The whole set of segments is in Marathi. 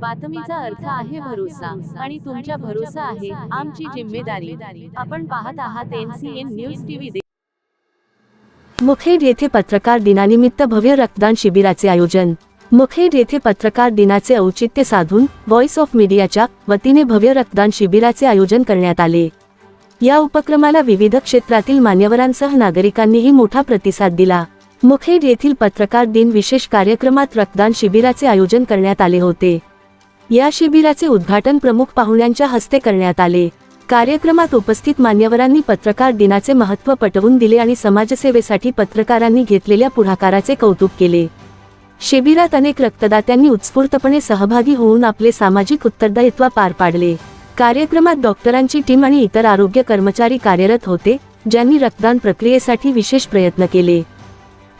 बातमीचा अर्थ आहे भरोसा आणि तुमच्या भरोसा आहे आमची जिम्मेदारी. आपण पाहत आहात एनसीएन न्यूज टीव्ही मुखेड येथे पत्रकार दिनानिमित्त भव्य रक्तदान शिबिराचे आयोजन. मुखेड येथे पत्रकार दिनाचे औचित्य साधून व्हॉइस ऑफ मीडियाच्या वतीने भव्य रक्तदान शिबिराचे आयोजन करण्यात आले. या उपक्रमाला विविध क्षेत्रातील मान्यवरांसह नागरिकांनीही मोठा प्रतिसाद दिला. मुखेड येथील पत्रकार दिन विशेष कार्यक्रमात रक्तदान शिबिराचे आयोजन करण्यात आले होते. या शिबिराचे उद्घाटन प्रमुख पाहुण्यांच्या हस्ते करण्यात आले. कार्यक्रमात उपस्थित मान्यवरांनी पत्रकार दिनाचे महत्त्व पटवून दिले आणि समाजसेवेसाठी पत्रकारांनी घेतलेल्या पुढाकाराचे कौतुक केले. शिबिरात अनेक रक्तदात्यांनी उत्स्फूर्तपणे सहभागी होऊन आपले सामाजिक उत्तरदायित्व पार पाडले. कार्यक्रमात डॉक्टरांची टीम आणि इतर आरोग्य कर्मचारी कार्यरत होते ज्यांनी रक्तदान प्रक्रियेसाठी विशेष प्रयत्न केले.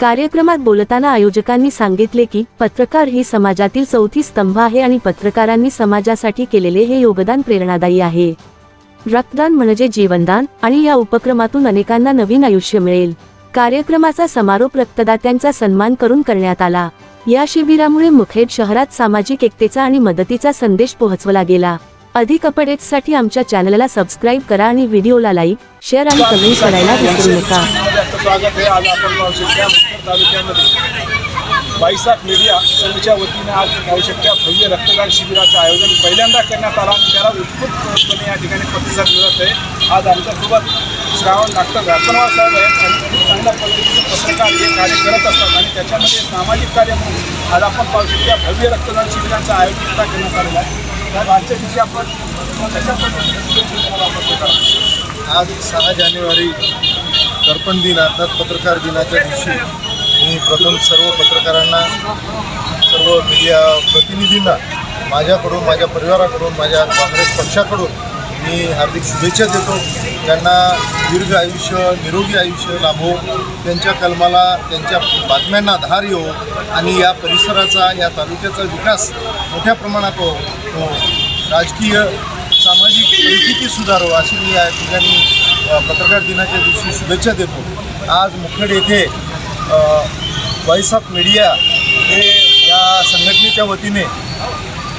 कार्यक्रमात बोलताना आयोजकांनी सांगितले की पत्रकार ही समाजातील चौथी स्तंभ आहे आणि पत्रकारांनी समाजासाठी केलेले हे योगदान प्रेरणादायी आहे. रक्तदान म्हणजे जीवनदान आणि या उपक्रमातून अनेकांना नवीन आयुष्य मिळेल. कार्यक्रमाचा समारोप रक्तदात्यांचा सन्मान करून करण्यात आला. या शिबिरामुळे मुखेड शहरात सामाजिक एकतेचा आणि मदतीचा संदेश पोहोचवला गेला. अधिक अपडेट्ससाठी आमच्या चॅनलला सबस्क्राईब करा आणि व्हिडिओला लाईक शेअर आणि कमेंट करायला विसरू नका. तालुक्यामध्ये. बाईसात मीडिया संघच्या वतीने आज पाहू शकता भव्य रक्तदान शिबिराचं आयोजन पहिल्यांदा करण्यात आलं आणि त्याला उत्स्फूर्तपणे या ठिकाणी प्रतिसाद मिळत आहे. आज आमच्यासोबत श्रावण डॉक्टर राखणवार साहेब आहेत आणि खूप चांगल्या पद्धतीने पत्रकार हे कार्य करत असतात आणि त्याच्यामध्ये सामाजिक कार्य म्हणून आज आपण पाहू शकता भव्य रक्तदान शिबिराचं आयोजन सुद्धा करण्यात आलेलं आहे. तर आजच्या दिवशी आपण कशा पद्धतीने आज सहा जानेवारी दर्पण दिन अर्थात पत्रकार दिनाच्या दिवशी मी प्रथम सर्व पत्रकारांना सर्व मीडिया प्रतिनिधींना माझ्याकडून माझ्या परिवाराकडून माझ्या काँग्रेस पक्षाकडून मी हार्दिक शुभेच्छा देतो. त्यांना दीर्घ आयुष्य निरोगी आयुष्य लाभो. त्यांच्या कलमाला त्यांच्या बातम्यांना धार येऊ आणि या परिसराचा या तालुक्याचा विकास मोठ्या प्रमाणात हो, हो. राजकीय सामाजिक परिस्थिती सुधारो अशी मी या ठिकाणी पत्रकार दिनाच्या दिवशी शुभेच्छा देतो. आज मुखेड येथे व्हॉइस ऑफ मीडिया हे या संघटनेच्या वतीने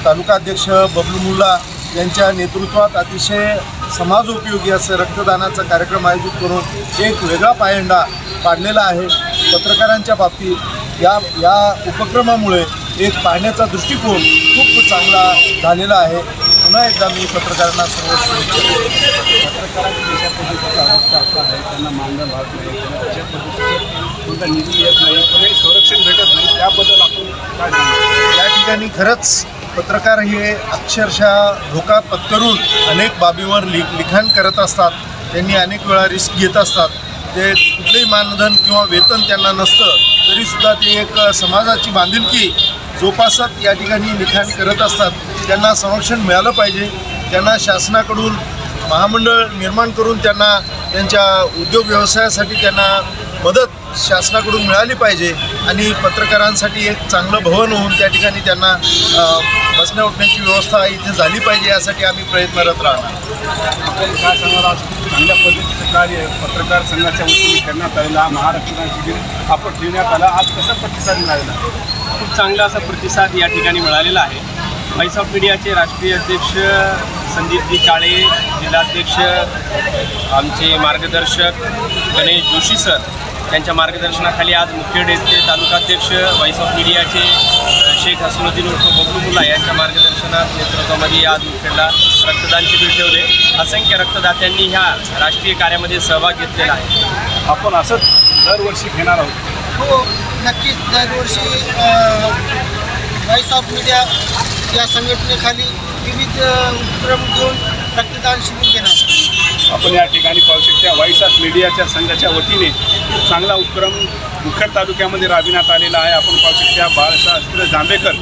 तालुका अध्यक्ष बबलू मुल्ला यांच्या नेतृत्वात अतिशय समाजोपयोगी असं रक्तदानाचा कार्यक्रम आयोजित करून एक वेगळा पायंडा पाडलेला आहे. पत्रकारांच्या बाबतीत या या उपक्रमामुळे एक पाहण्याचा दृष्टिकोन खूप चांगला झालेला आहे. पुन्हा एकदा मी पत्रकारांना सर्व शुभेच्छा देतो. पत्रकारांची अवस्था आपला आहे त्यांना मानधन राहत नाही कोणता निधी येत नाही कोणी संरक्षण भेटत नाही त्याबद्दल आपण काय सांगू? या ठिकाणी खरंच पत्रकार हे अक्षरशः धोका पत्करून अनेक बाबीवर लि लिखाण करत असतात. त्यांनी अनेक वेळा रिस्क घेत असतात. ते कुठलेही मानधन किंवा वेतन त्यांना नसतं तरीसुद्धा ते एक समाजाची बांधिलकी जोपासत या ठिकाणी लिखाण करत असतात. त्यांना संरक्षण मिळालं पाहिजे. त्यांना शासनाकडून महामंडळ निर्माण करून त्यांना त्यांच्या उद्योग व्यवसायासाठी त्यांना मदत शासनाकडून मिळाली पाहिजे आणि पत्रकारांसाठी एक चांगलं भवन होऊन त्या ठिकाणी त्यांना बसण्या उठण्याची व्यवस्था इथे झाली पाहिजे यासाठी आम्ही प्रयत्नरत राहणार. आपण काय सांगणार आज खूप चांगल्या पद्धतीचं कार्य पत्रकार संघाच्या वतीने करण्यात आलेलं हा महाराष्ट्र शिबिर आपण ठेवण्यात आला आज कसा प्रतिसाद मिळालेला खूप चांगला असा प्रतिसाद या ठिकाणी मिळालेला आहे. व्हॉइस ऑफ मीडियाचे राष्ट्रीय अध्यक्ष संदीपजी काळे जिल्हाध्यक्ष आमचे मार्गदर्शक गणेश जोशी सर यांच्या मार्गदर्शनाखाली आज मुखेड येथे तालुकाध्यक्ष व्हॉइस ऑफ मीडियाचे शेख हसनुद्दीन उर्फ बबलू मुल्ला यांच्या मार्गदर्शनात नेतृत्वामध्ये आज मुखेडला रक्तदान शिबिर ठेवले. असंख्य रक्तदात्यांनी ह्या राष्ट्रीय कार्यामध्ये सहभाग घेतलेला आहे. आपण असंच दरवर्षी घेणार आहोत. हो नक्कीच दरवर्षी व्हॉइस ऑफ मीडिया या संघटनेखाली विविध उपक्रम घेऊन रक्तदान शिबिर घेणार आपण या ठिकाणी पाहू शकता व्हॉइस ऑफ मीडियाच्या संघाच्या वतीने चांगला उपक्रम मुखेड तालुक्यामध्ये राबविण्यात आलेला आहे. आपण पाहू शकता बाळशास्त्र जांभेकर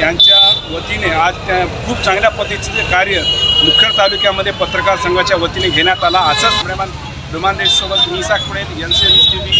यांच्या वतीने आज त्या खूप चांगल्या पद्धतीचे कार्य मुखेड तालुक्यामध्ये पत्रकार संघाच्या वतीने घेण्यात आला. असंच प्रेमान विमान देशसोबत मी N C N T V